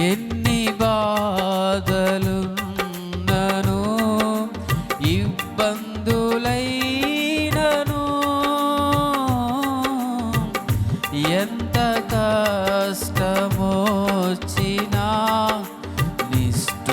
ఎన్ని బాధలున్నను ఇబ్బందులైనను ఎంత కష్టమోచినా నిష్ఠురమైనను.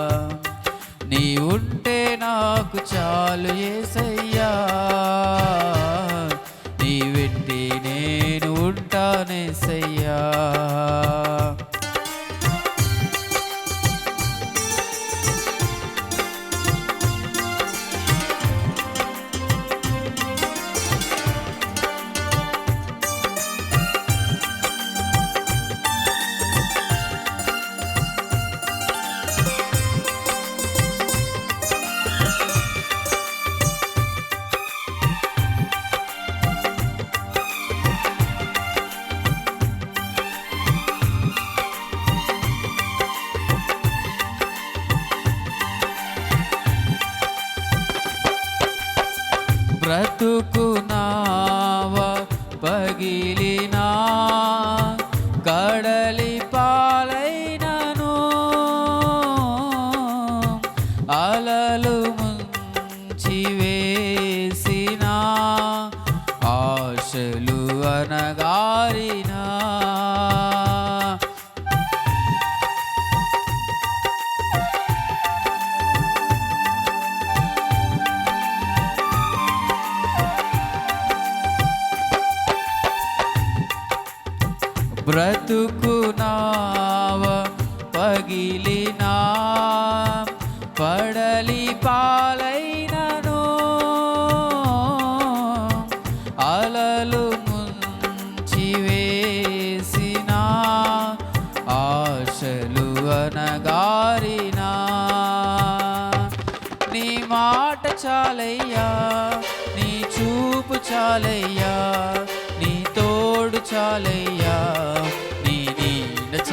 నాకు చాలు ఏసయ్యా. బ్రతుకు పగిలినా కడలి పాలైనను. అలలు ముంచి వేసిన ఆశలు అనగారిన బ్రతుకునావ పగిలినా పడలి పాలైనను. అలలు ముంచి వేసిన ఆశలు అనగారినా నీ మాట చాలయ్యా నీ చూపు చాలయ్యా నీ తోడు చాలయ్యా.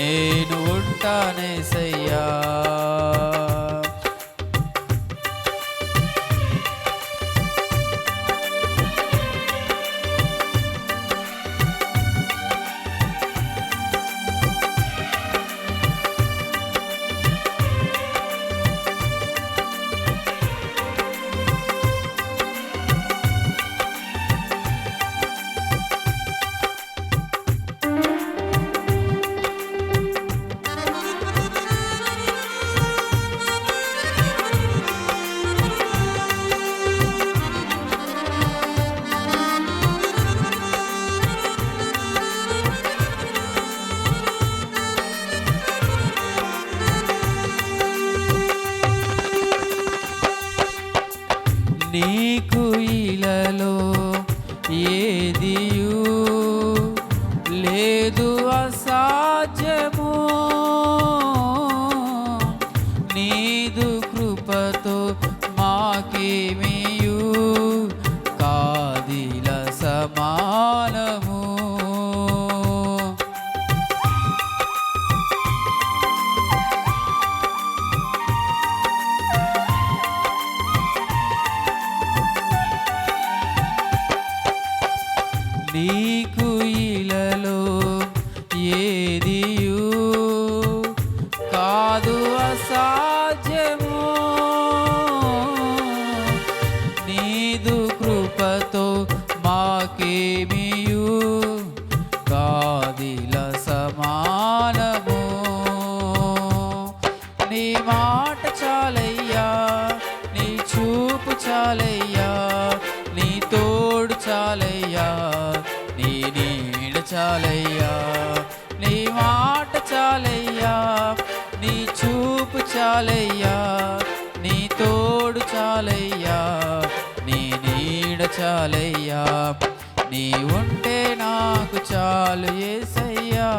నేను ఉంటానేసయ్యా. నీకు ఇలలో ఏదియు? లేదు అసాధ్యము. నీదు కృపతో మాకేమియు? కాదిల సమానము. ఏదియు కాదు అసాధ్యము. నీదు కృపతో మాకేమియు? కాదిల సమానము. నీ మాట చాలయ్యా నీ చూపు చాలయ్యా నీ తోడు చాలయ్యా నీ నీడ చాలయ్యా. చాలయ్యా నీ తోడు చాలయ్యా నీ నీడ చాలయ్యా నీ ఉంటే నాకు చాలు ఏసయ్యా.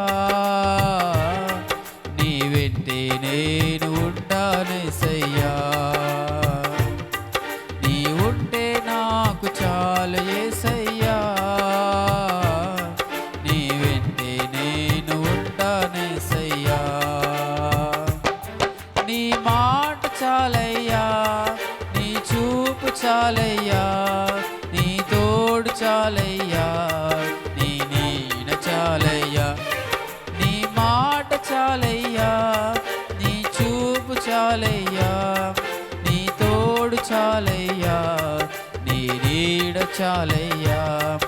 చాలయ్యా. నీ తోడు చాలయ్యా. నీ నీడ చాలయ్యా.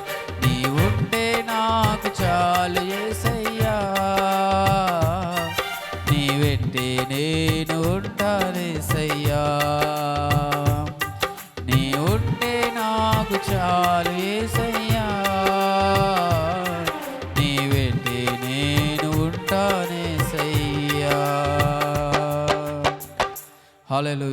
ఉంటానేసయ్యా హల్లెలూయా